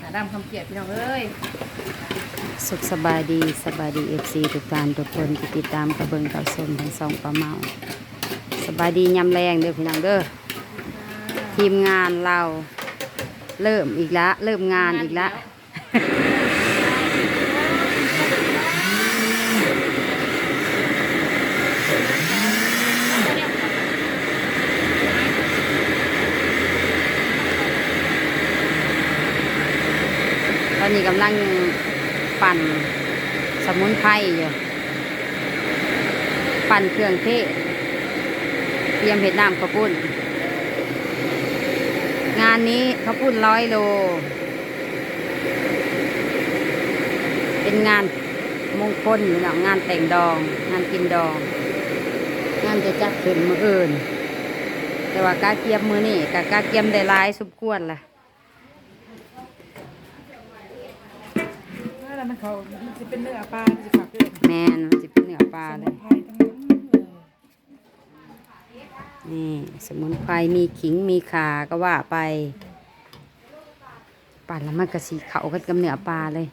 หาดำคำเกลียดพี่น้องเอ้ยสุขสบายดีสบายดีเอฟซีทุกท่านทุกคนที่ติดตามกระเบิงกับสมทั้งสองปลาเมาสบายดียำแรงเด้อพี่น้องเด้อทีมงานเราเริ่มอีกละเริ่มงานอีกละ อนนี้กำลังปั่นสมุนไพรอยู่ ปั่นเครื่องเทศเตรียมเห็ดน้ำข้าวปุ้น งานนี้ข้าวปุ้นร้อยโล เป็นงานมงคลอยู่เนาะงานแต่งดอง งานกินดอง งานจะจัดขึ้นมืออื่น แต่ว่ากาเกียมมือนี่กากาเกียมได้ลายสุบกวนล่ะ แล้ว มันเขาจะเป็นเนื้อปลาจะขับเกินแมนมันจะเป็นเนื้อปลาเลยไผ่ทั้งนั้นเลยนี่สมุนไพรมีขิงมีขาก็ว่าไปปั่นแล้วมันกระสีเขากันกับเนื้อปลาเลย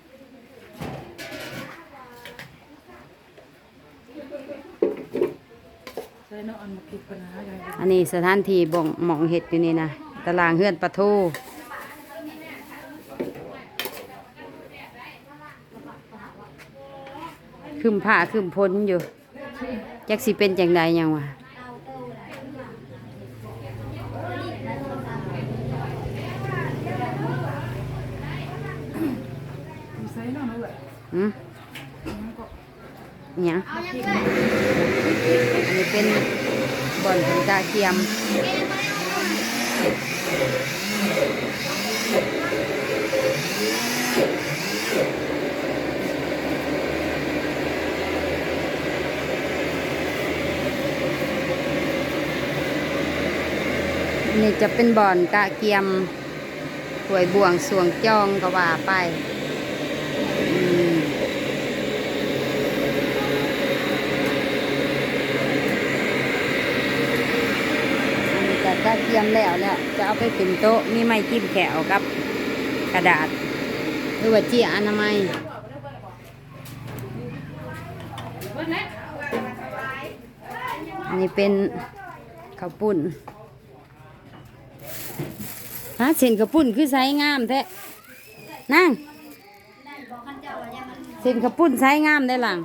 ใช่เนาะอันมาคิดปัญหาอะไรอันนี้สถานที่บ่งหมองเห็ดอยู่นี่นะตารางเฮือนปลาทู ขึ้นผ้าขึ้นพ้นอยู่จักสิเป็นจังใดยังวะใส่เนาะเลยหืมอิหยังอันนี้เป็นบ่อนของกาเทียม นี่จะเป็นบ่อนกะเกียมถวยบ่วงสวงจองก็ว่าไปอืมอันนี้ก็กะเกียมแล้วแล้วจะเอาไปขึ้นโต๊ะมีไม้จิ้มแขวกับ กระดาษหรือว่าจีอนามัยอันนี้เป็นข้าวปุ้น ฮะเส้นข้าวปุ้นคือไซส์งามแท้นั่งเส้นข้าวปุ้นไซส์งามได้หลัง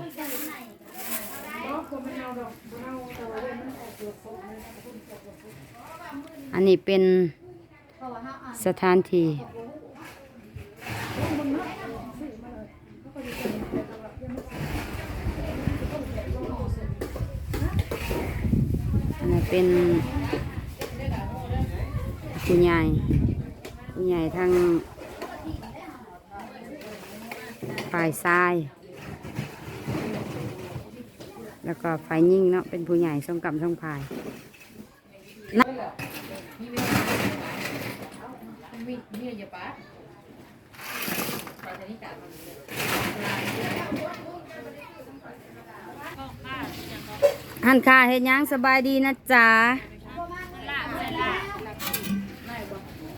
อันนี้เป็นสถานที่อันนี้เป็นผู้ใหญ่ ใหญ่ทางฝ่ายซ้าย แล้วก็ฝ่ายยิ่งเนาะเป็นผู้ใหญ่ทรงกำทรงพายมีมีอะไรปะปลาชนิดกันหันค่าเฮ็ดหยังสบายดีนะจ๊ะ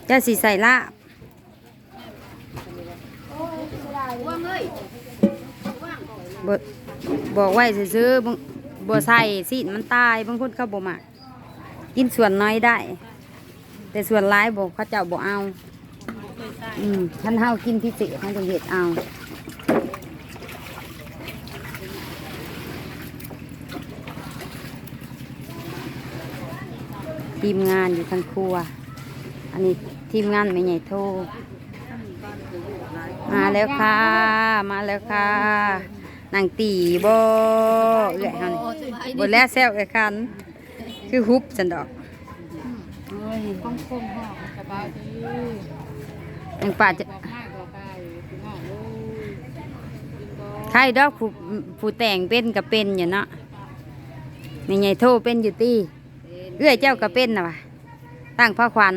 เจะสีใส่ลาบบ่บอกไว้ซื้อๆบ่บ่ใส่สิมันตายบางคนเขาบ่มักกินส่วนน้อยได้ แต่ส่วนร้ายบอกเขาเจ้าบ่เอาอืมท่านเฮากินพิเศษท่านจะเฮ็ดเอาทีมงานอยู่ทางครัว อันนี้ทีมงานไม่ใหญ่โทมาแล้วค่ะ มาแล้วค่ะนางตีโบเอื้อยฮานี่บนแล้วแซวไอ้คันคือฮุบสันดอกคมคมห่อสบายดียังป่าจะใครดอกผู้ผู้แต่งเป็นกับเป็นอยู่เนาะไม่ใหญ่โทเป็นอยู่ตีเอื้อยเจ้าก็เป็นนะวะตั้งพระขวัญ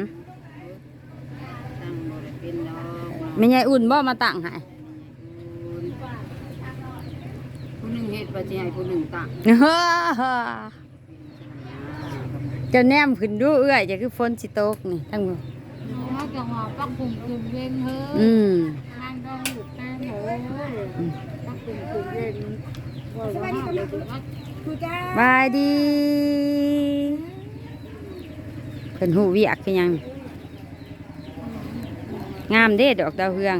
ตั้งบ่ได้เป็นดอก ไม่ใหญ่อุ่นบ่มาตั้งให้ผู้หนึ่งเฮ็ดบ่สิให้ผู้หนึ่งตั้งเฮ้อเจ้าแนมขึ้นดูเอื้อยจะคือฝนสิตกนี่ทั้งหมดเขาจะหอปักกลุ่มกลุ่มเวนเฮ้อืมนางต้องหยุดนางเฮ้ปักกลุ่มกลุ่มเวนสบายดีเลยว่าคือจ้าบายดีเพิ่นหูเวียกคือหยัง งามเด้ดอกดาวเฮือง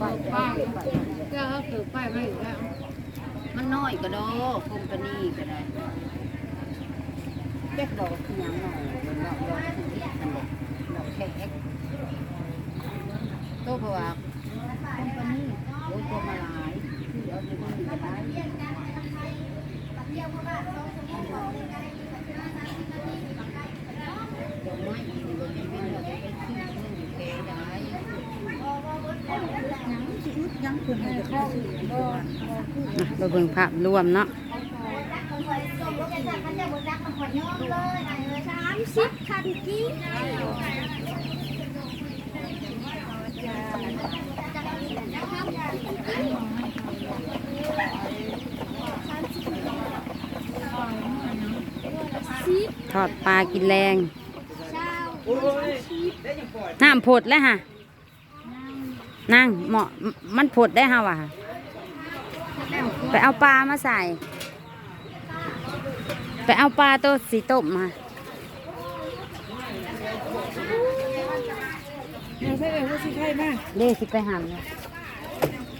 ป้ายป้ายก็คือป้ายไม่อยู่แล้ว มันน้อยก็ดอกคมปานีก็ได้เด็กดอกคือหยังหน่อยดอกดอกคือที่นั่นแหละดอกแขกตเพราะว่าคมปานีโอ้ตัวมาหลายที่เอาไปมือก็ได้ดออคือจะไปขี้เรื่องอยู่แกได้ยังคือให้ เข้าอะเราเบิ่งภาพรวมเนาะสิบคันกี้ ทอดปลากินแรงน้ำผดแล้วฮะนั่งเหมาะมันผดได้ฮะวะไปเอาปลามาใส่ ไปเอาปลาตัวสีต้มมาเราใช่เลยว่าสิใช่มากเด้สิไปหั่นเลย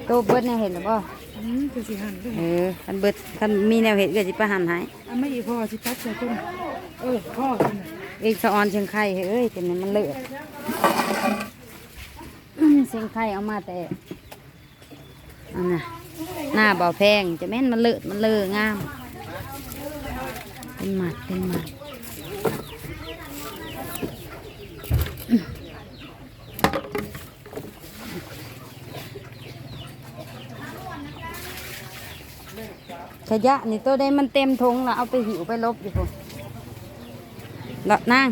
ตัวเบิดเนี่ยเห็นหรือเปล่าอืมคือสิหันด้วยเออคันเบิดคันมีแนวเห็ดก็สิไปหั่นให้อันไม่อีพอสิตัดใส่ต้น เออพ่อกันอีกสะออนเชียงไข่เอ้ยแต่มันมันเลือดเชียงไข่เอามาแต่อันน่ะหน้าเบาแพงจะแม่นมันเลือดมันเลองาม เป็นหมัดเป็นหมัดขยะนี่ตัวได้มันเต็มทงแล้วเอาไปหิวไปลบอยู่พวก แล้วนาง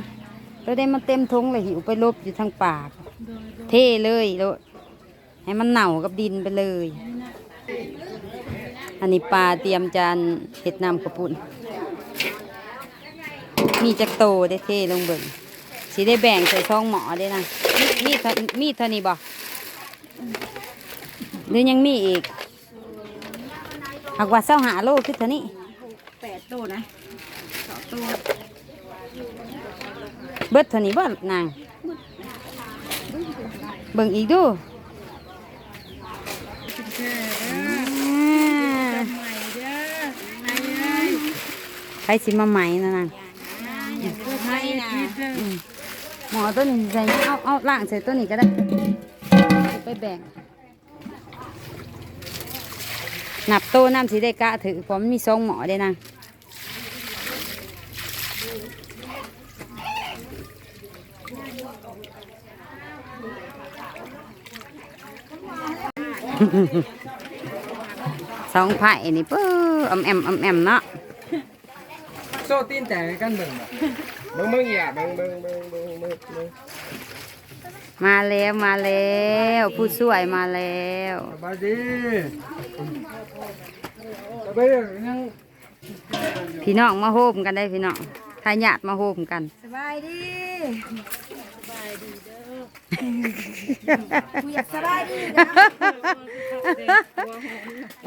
ตัวได้มันเต็มทงเลยหิวไปลบอยู่ทางปาก เท่เลยโลดให้มันเน่ากับดินไปเลย อันนี้ปลาเตรียมจานเห็ดนำกระปุ่นมีจักโตได้เท่ลงเบิ่งสิได้แบ่งใส่ช่องหมอได้นะมีมีเท่ามีเท่านี้บ่หรือยังมีอีกหากว่าเศร้าหาโลคือเท่านี้แปดโตนะสองตัว เบิดเท่านี้บ่นางเบิ่งอีกดูอ่าใหม่เด้อไอ้เอ้ยใครสิมาใหม่นะนางผู้ไทยนะอืมหมอตัวนี้ใส่เอาเอาล่างใส่ตัวนี้ก็ได้เอาไปแบ่งนับโตน้ำสีได้กะถือเพราะมันมีสองหมอเด้นาง สองไผ่นี่ปื้ออมแอมอมแอมเนาะโซ่ตีนแต่กันเบิ่งเบิ่งเบิ่งอย่าเบิ่งเบิ่งเบิ่งเบิ่งเบิ่งเบิ่งมาแล้วมาแล้วผู้ช่วยมาแล้วสบายดีสบายดียังพี่น้องมาโฮมกันได้พี่น้องทายาทมาโฮมกันสบายดี กูอยากสบายดีนะ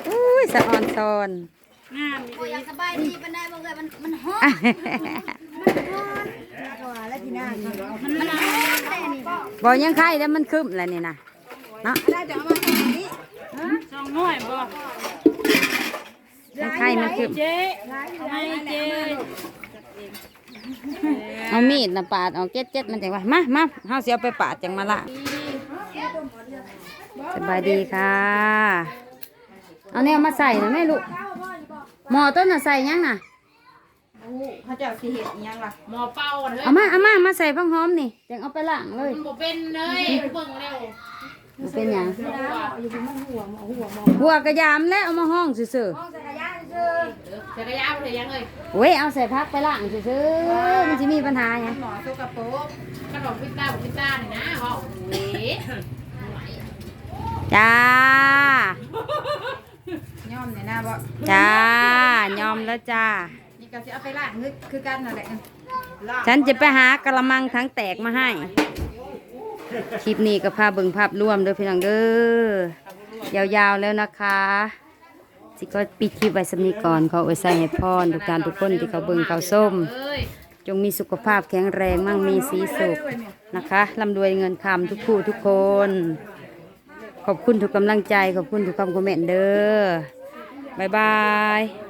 อุ้ยสะออนซอนกูอยากสบายดีปานใดบ่เอ้ยมันมันฮ้อนแล้วทีหน้ามันมันฮ้อนแน่นี่บอยังไข่แล้วมันคืมแล้วนี่นะเนาะได้จะเอามาตรงนี้สองหน่วยบ่ยังไข่มันคืมเจ๊ให้เจ๊ เอามีดนะปาดเอาเจ็ดเจ็ดมันจังว่ามามาเฮาสิเอาไปปาดจังมาละสบายดีค่ะ เอาแนวมาใส่นะแม่ลูกหมอต้นน่ะใส่ยังน่ะเขาจะสิเฮ็ดอีหยังล่ะหมอเป่าเฮ้ยเอามาเอามามาใส่พังหอมนี่จังเอาไปล้างเลยมันบ่เป็นเลยเบิ่งเร็วมันเป็นหยังหัวหัวกระยามแล้วเอามาห้องซื่อ จักรยานเลยยังเลยๆเว้ยเอาใส่พักไปล้างซื่อๆมันจะมีปัญหาหยังหมอสกปรกขนมพิซซ่าพิซซ่านี่นะเว้าเว้จ้า ย่อมเนี่ยนะบ่จ้ายอมแล้วจ้า นี่ก็สิเอาไปล้างคือคือกันนั่นแหละฉันจะไปหากระมังทั้งแตกมาให้ คลิปนี้ก็พาเบิ่งภาพรวมเด้อพี่น้องเด้อยาวๆแล้วนะคะ สิก็ปิดคลิปไว้สำนีก่อนขออวยใส่ให้พรทุกการทุกคนที่เขาเบิ่งเขาส้ม จงมีสุขภาพแข็งแรงมั่งมีสีสุขนะคะร่ำรวยเงินคำทุกผู้ทุกคน ขอบคุณทุกกำลังใจ ขอบคุณทุกคำคอมเมนต์เด้อบายบาย